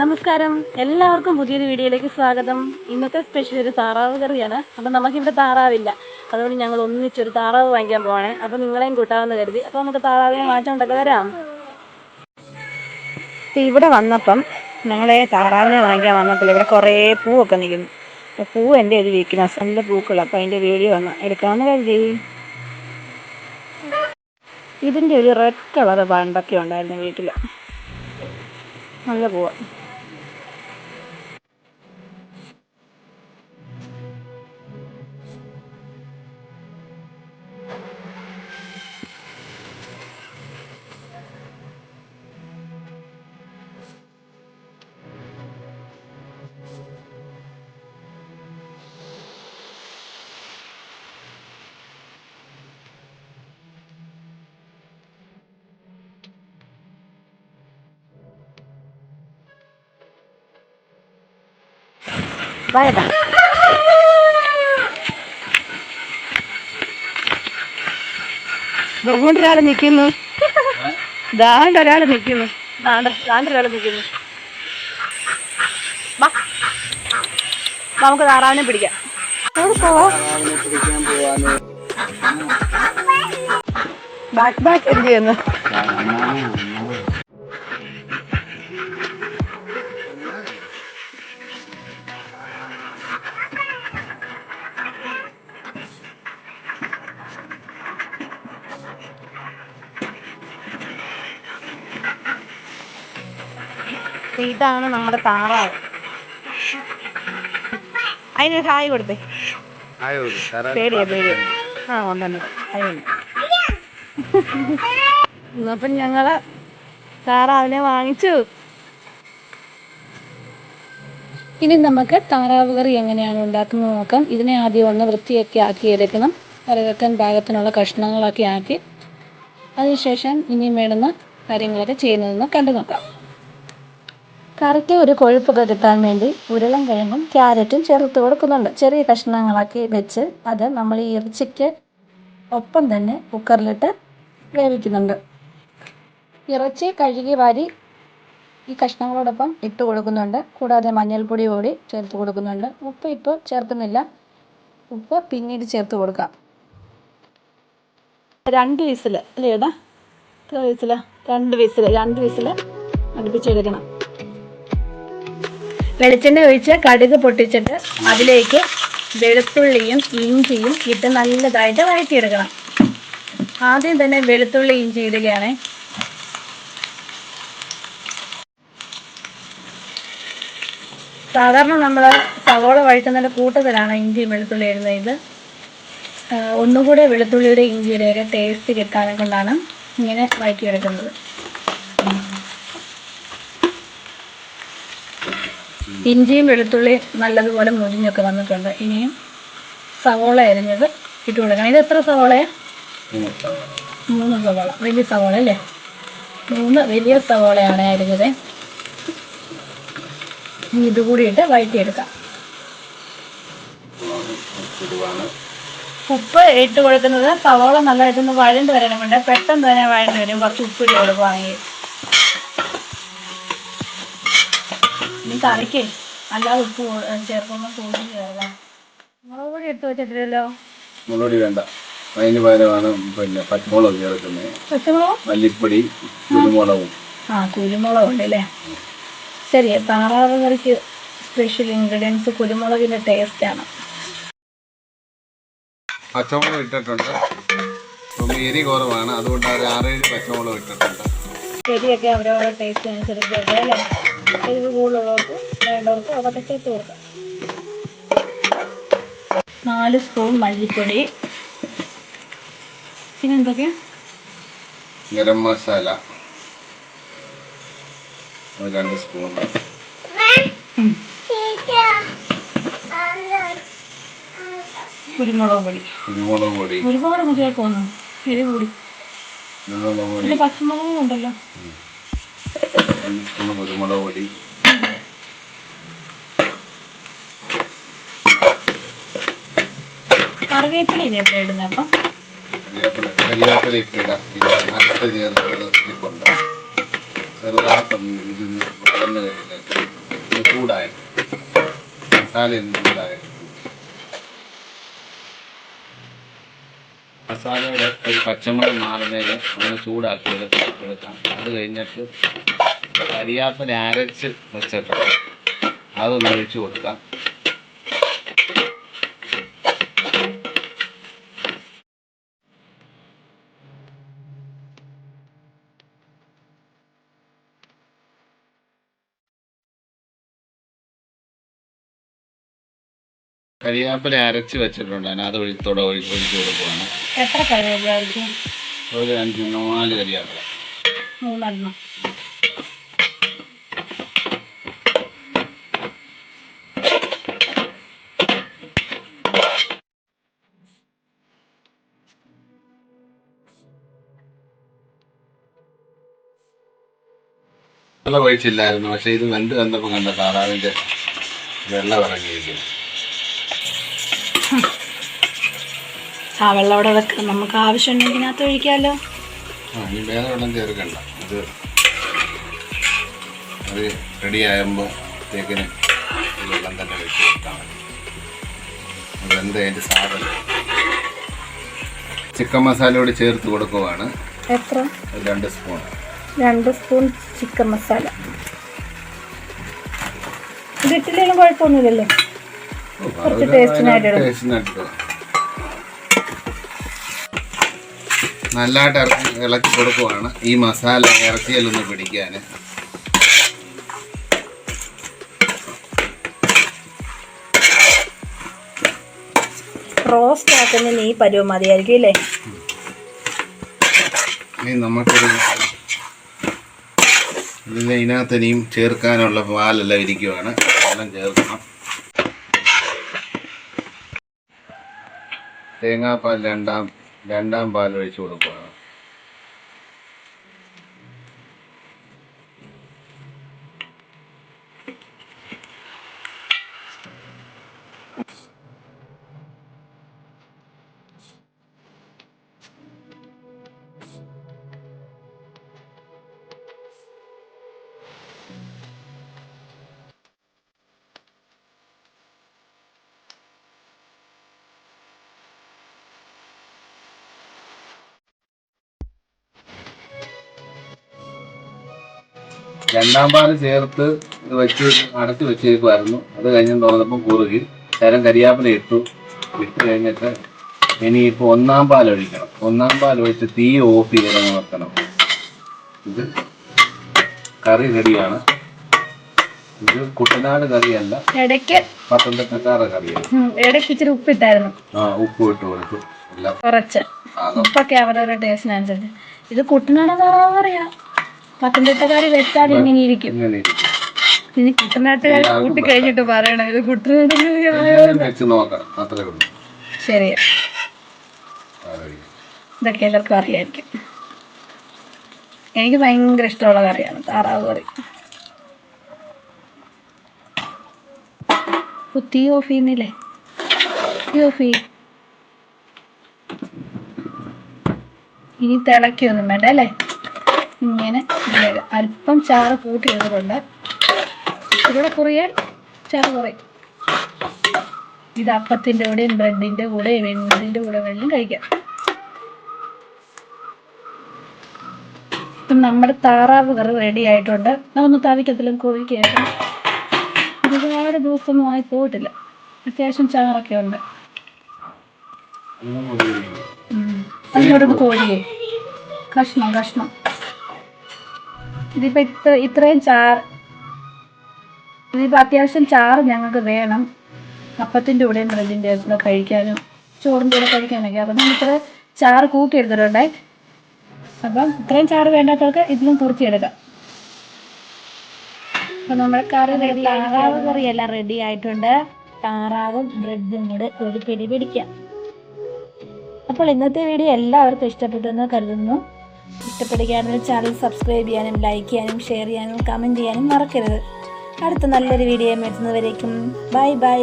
നമസ്കാരം. എല്ലാവർക്കും പുതിയൊരു വീഡിയോയിലേക്ക് സ്വാഗതം. ഇന്നത്തെ സ്പെഷ്യൽ ഒരു താറാവ് കറിയാണ്. അപ്പം നമുക്കിവിടെ താറാവില്ല. അതുകൊണ്ട് ഞങ്ങൾ ഒന്നിച്ചൊരു താറാവ് വാങ്ങിക്കാൻ പോവാണ്. അപ്പം നിങ്ങളെയും കൂട്ടാമെന്ന് കരുതി. അപ്പം നമുക്ക് താറാവിനെ വാങ്ങിച്ചുകൊണ്ടൊക്കെ വരാം. ഇവിടെ വന്നപ്പം ഞങ്ങളെ താറാവിനെ വാങ്ങിക്കാൻ വന്നപ്പോൾ ഇവിടെ കുറേ പൂവൊക്കെ നിൽക്കുന്നു. അപ്പോൾ പൂ എന്റെ ഒരു വീക്ക്നെസ് നല്ല പൂക്കളാണ് അപ്പം അതിന്റെ വീഡിയോ ഒന്ന് എടുക്കാമെന്ന് കരുതി. ഇതിന്റെ ഒരു റെഡ് കളർ പണ്ടൊക്കെ ഉണ്ടായിരുന്നു വീട്ടിൽ നല്ല പൂവാ വയതാ. അതുകൊണ്ട് ഒരാൾ നിൽക്കുന്നു ദാണ്ട് ഒരാൾ നിൽക്കുന്നു ദാണ്ട് ദാണ്ട് ഒരാൾ നിൽക്കുന്നു വാ, നമുക്ക് താറാവിനെ പിടിക്കാം. ബാക്ക് ബാക്ക് എന്ത് ചെയ്യുന്നു? ഇതാണ് നമ്മുടെ താറാവ്. അതിനൊരു ഹായ് കൊടുത്തേ. പേടിയാ പേടിയാ. ആ ഒന്നു അതിന് അപ്പം ഞങ്ങൾ താറാവിനെ വാങ്ങിച്ചു. ഇനി നമുക്ക് താറാവ് കറി എങ്ങനെയാണ് ഉണ്ടാക്കുന്നത് നോക്കാം. ഇതിനെ ആദ്യം ഒന്ന് വൃത്തിയൊക്കെ ആക്കി എടുക്കണം കറി വെക്കാൻ പാകത്തിനുള്ള കഷ്ണങ്ങളൊക്കെ ആക്കി. അതിനുശേഷം ഇനിയും വേണ്ടുന്ന കാര്യങ്ങളൊക്കെ ചെയ്യുന്നതെന്ന് കണ്ടു നോക്കാം. കറിക്ക് ഒരു കൊഴുപ്പൊക്കെ കിട്ടാൻ വേണ്ടി ഉരുളൻ കിഴങ്ങും ക്യാരറ്റും ചേർത്ത് കൊടുക്കുന്നുണ്ട്. ചെറിയ കഷ്ണങ്ങളാക്കി വെച്ച് അത് നമ്മൾ ഈ ഇറച്ചിക്ക് ഒപ്പം തന്നെ കുക്കറിലിട്ട് വേവിക്കുന്നുണ്ട്. ഇറച്ചി കഴുകി വാരി ഈ കഷ്ണങ്ങളോടൊപ്പം ഇട്ട് കൊടുക്കുന്നുണ്ട്. കൂടാതെ മഞ്ഞൾപ്പൊടി കൂടി ചേർത്ത് കൊടുക്കുന്നുണ്ട്. ഉപ്പ് ഇപ്പോൾ ചേർക്കുന്നില്ല. ഉപ്പ് പിന്നീട് ചേർത്ത് കൊടുക്കാം. രണ്ട് വിസിൽ അല്ലേ എത്ര വിസില? രണ്ട് വിസിൽ രണ്ട് വിസിൽ അടുപ്പിച്ചെടുക്കണം വെളിച്ചെണ്ണ ഒഴിച്ച് കടുക് പൊട്ടിച്ചിട്ട് അതിലേക്ക് വെളുത്തുള്ളിയും ഇഞ്ചിയും ഇട്ട് നല്ലതായിട്ട് വഴറ്റിയെടുക്കണം. ആദ്യം തന്നെ വെളുത്തുള്ളി ഇഞ്ചി ഇടുകയാണ്. സാധാരണ നമ്മൾ സവോള വഴറ്റുന്നതിന്റെ കൂട്ടത്തിലാണ് ഇഞ്ചിയും വെളുത്തുള്ളി ഇടുന്നത്. ഇത് ഒന്നുകൂടെ വെളുത്തുള്ളിയുടെ ഇഞ്ചിയുടെയൊക്കെ ടേസ്റ്റ് കിട്ടാനെ കൊണ്ടാണ് ഇങ്ങനെ വഴറ്റിയെടുക്കുന്നത്. ഇഞ്ചിയും വെളുത്തുള്ളിയും നല്ലതുപോലെ മുരിഞ്ഞൊക്കെ വന്നിട്ടുണ്ട്. ഇനിയും സവോള അരിഞ്ഞത് ഇട്ട് കൊടുക്കണം. ഇത് എത്ര സവോളയാ? മൂന്ന് സവോള. വലിയ സവോള അല്ലേ? മൂന്ന് വലിയ സവോളയാണ് അരിഞ്ഞത്. ഇനി ഇതുകൂടി ഇട്ട് വഴറ്റിയെടുക്കാം. ഉപ്പ് ഇട്ട് കൊടുക്കുന്നത് സവോള നല്ലതായിട്ടൊന്ന് വഴണ്ട് വരണം. കൊണ്ട് പെട്ടെന്ന് തന്നെ വഴണ്ട് വരും. കുറച്ച് ഉപ്പ് കൊടുക്കുവാണെങ്കിൽ. കറിക്ക് അല്ലാതെ ഉപ്പ് ചേർക്കുമ്പോൾ സൂക്ഷിച്ച് ചേർക്കാം മുളക് പൊടി എടുത്ത് വെച്ചിട്ടില്ലല്ലോ? മുളകുപൊടി വേണ്ട. അതിന് പകരമാണ് പിന്നെ പച്ചമുളക് ചേർക്കുന്നത്. പച്ചമുളക്? മല്ലിപ്പൊടി കുരുമുളകും. ആ കുരുമുളക് ഉണ്ട് അല്ലേ ശരി താറാവ് കറിക്ക് സ്പെഷ്യൽ ഇൻഗ്രീഡിയൻസ് കുരുമുളകിന്റെ ടേസ്റ്റാണ് പച്ചമുളക് ഇട്ടിട്ടുണ്ട്. അപ്പം എരി കുറവാണ്. അതുകൊണ്ട് ഒരു ആറേഴ് പച്ചമുളക് ഇട്ടിട്ടുണ്ട്. എരിയൊക്കെ അവരവരുടെ ടേസ്റ്റ് അനുസരിച്ച് അല്ലേ? എരിവ് കൂടുതലുള്ളവർക്ക് വേണ്ടവർക്ക് അതൊക്കെ ചേർത്ത് കൊടുക്കാം. നാല് സ്പൂൺ മല്ലിപ്പൊടി. പിന്നെ എന്തൊക്കെയാ? ഗരം മസാല. രണ്ട് സ്പൂൺ കുരുമുളക് പൊടി. കുരുമുളക് പൊടി. ഒരുപാട് ചേർക്കുന്നു എരി കൂടി. പൊടി പിന്നെ പച്ചമുളകും ഉണ്ടല്ലോ. കുരുമുളക് പൊടി. കറിവേപ്പില ഇതേപോലെ ഇടുന്നത് അപ്പം. കരിവേപ്പില ഇട്ടിടാം. ഇത് ഇരിപ്പുണ്ട്. ഇത് ചൂടായി മസാല ഒന്ന് മസാലയുടെ ഒരു പച്ചമുളക് മാറുന്നതിന് ഒന്ന് ചൂടാക്കി എടുക്കാം. അത് കഴിഞ്ഞിട്ട് കരിയാപ്പില അരച്ച് വെച്ചിട്ടുണ്ട്. അതൊന്ന് ഒഴിച്ചു കൊടുക്കാം. കരിയാപ്പില അരച്ച് വെച്ചിട്ടുണ്ട്. അത് ഒഴിത്തോടെ ഒഴിച്ച് ഒഴിച്ച് കൊടുക്കുവാണ്. എത്ര കറിവേപ്പിലായിരിക്കും ഒരു അഞ്ച് നാല് കരിയാപ്പില. മൂന്നെണ്ണം. വെള്ളം ഒഴിച്ചില്ലായിരുന്നു. പക്ഷെ ഇത് വെന്ത് വന്നപ്പോൾ കണ്ട താറാവിന്റെ വെള്ളം ഇറങ്ങിയിരിക്കും ആ വെള്ളം അവിടെ വെക്കാം നമുക്ക് ആവശ്യമുണ്ടെങ്കിൽ ഇതിനകത്ത് ഒഴിക്കാമല്ലോ ആ ഇനി വേറെ വെള്ളം ചേർക്കണ്ട. ഇത് അത് റെഡി ആകുമ്പോഴത്തേക്കിന് ഈ വെള്ളം തന്നെ വെച്ച് കൊടുത്താൽ മതി. അതിന്റെ സാധനം? ചിക്കൻ മസാല കൂടി ചേർത്ത് കൊടുക്കുവാണ്. എത്ര? രണ്ട് സ്പൂൺ രണ്ട് സ്പൂൺ ചിക്കൻ മസാല. ഇതിട്ടില്ലെങ്കിലും കുഴപ്പമൊന്നുമില്ലല്ലോ. കുറച്ച് ടേസ്റ്റിനായിട്ട് ഇടും. ടേസ്റ്റിനായിട്ട് നല്ലതായിട്ട് ഇറക്കി ഇളക്കി കൊടുക്കുവാണ്. ഈ മസാല ഇറച്ചിയിലൊന്ന് പിടിക്കാൻ റോസ്റ്റ് ആക്കുന്നതിന് ഈ പരുവം മതിയായിരിക്കും അല്ലേ ഇനി നമുക്കൊരു ഇതിന് ഇതിനകത്ത് ഇനിയും ചേർക്കാനുള്ള പാലെല്ലാം ഇരിക്കുവാണ്. എല്ലാം ചേർക്കണം. തേങ്ങാപ്പാൽ രണ്ടാം രണ്ടാം പാൽ ഒഴിച്ചു കൊടുക്കുകയാണ് രണ്ടാം പാൽ ചേർത്ത് വെച്ച് അടച്ച് വെച്ചേക്കുമായിരുന്നു അത് കഴിഞ്ഞ് തുറന്നപ്പം കുറുകി. തരം കരിയാപ്പില ഇട്ടു. ഇട്ട് കഴിഞ്ഞിട്ട് ഇനി ഇപ്പൊ ഒന്നാം പാൽ ഒഴിക്കണം. ഒന്നാം പാൽ ഒഴിച്ച് തീ ഓഫ് ചെയ്ത് നിർത്തണം. ഇത് കറി റെഡിയാണ് ഇത് കുട്ടനാട് കറിയല്ല. ഇടയ്ക്ക് പത്തനംതിട്ടക്കാരുടെ കറിയാണ്. ഇടയ്ക്ക് ഇച്ചിരി ഉപ്പിട്ടായിരുന്നു. ആ ഉപ്പ് ഇട്ട് കൊടുത്തു. കുറച്ച്. ഉപ്പൊക്കെ അവരവരുടെ ടേസ്റ്റിനനുസരിച്ച് ഇത് കുട്ടനാട് പറയാ പത്തനംതിട്ടക്കാരി വെച്ചാൽ ഇങ്ങനെ ഇരിക്കും. ഇനി കുട്ടനാട്ടുകാർ കൂട്ടി കഴിഞ്ഞിട്ട് പറയണം. ഇത് കുട്ടനാട് ഇങ്ങനെ വെച്ച് നോക്കാം. അത്രേ ഉള്ളൂ. ശരിയാ. ഇതൊക്കെ എല്ലാവർക്കും അറിയായിരിക്കും. എനിക്ക് ഭയങ്കര ഇഷ്ടമുള്ള കറിയാണ്. താറാവ് കറി. തീ ഓഫ് ചെയ്യുന്നില്ലേ? തീ ഓഫ് ചെയ്യും. ഇനി തിളക്കൊന്നും വേണ്ട അല്ലേ? ഇങ്ങനെ അല്പം ചാറ് കൂട്ടി ഇടുന്നുണ്ട്. ഇവിടെ കുറയാൻ ചാറ് കുറയും. ഇത് അപ്പത്തിന്റെ കൂടെയും ബ്രെഡിന്റെ കൂടെയും വെണ്ണിന്റെ കൂടെ വെള്ളം കഴിക്കാം. ഇപ്പം നമ്മുടെ താറാവ് കറി റെഡി ആയിട്ടുണ്ട്. അതൊന്ന് തവിക്കത്തിലും കോഴിക്കായിട്ടും ഒരുപാട് ദിവസമൊന്നും ആയി പോയിട്ടില്ല. അത്യാവശ്യം ചാറൊക്കെ ഉണ്ട്. അതിനോടൊന്ന് കോഴിയേ കഷ്ണം കഷ്ണം. ഇതിപ്പോൾ ഇത്ര ഇത്രയും ചാർ ഇതിപ്പോൾ അത്യാവശ്യം ചാറ് ഞങ്ങൾക്ക് വേണം. അപ്പത്തിന്റെ കൂടെയും ബ്രെഡിന്റെ കൂടെ കഴിക്കാനും ചോറിന്റെ കൂടെ കഴിക്കാനൊക്കെ. അപ്പം നമ്മൾ ഇത്ര ചാറ് കൂട്ടി എടുത്തിട്ടുണ്ടേ അപ്പം ഇത്രയും ചാറ് വേണ്ടാത്തവർക്ക് ഇതിലും കുറിച്ചെടുക്കാം അപ്പം നമ്മുടെ കറി റെഡി താറാവ് കറി എല്ലാം റെഡി ആയിട്ടുണ്ട്. താറാവും ബ്രെഡും കൂടെ ഒരു പിടി പിടിക്കാം. അപ്പോൾ ഇന്നത്തെ വീഡിയോ എല്ലാവർക്കും ഇഷ്ടപ്പെട്ടെന്ന് കരുതുന്നു. ഇഷ്ടപ്പെടുകയാണെങ്കിൽ ചാനൽ സബ്സ്ക്രൈബ് ചെയ്യാനും ലൈക്ക് ചെയ്യാനും ഷെയർ ചെയ്യാനും കമന്റ് ചെയ്യാനും മറക്കരുത്. അടുത്ത നല്ലൊരു വീഡിയോ എത്തുന്നവരേക്കും ബൈ ബൈ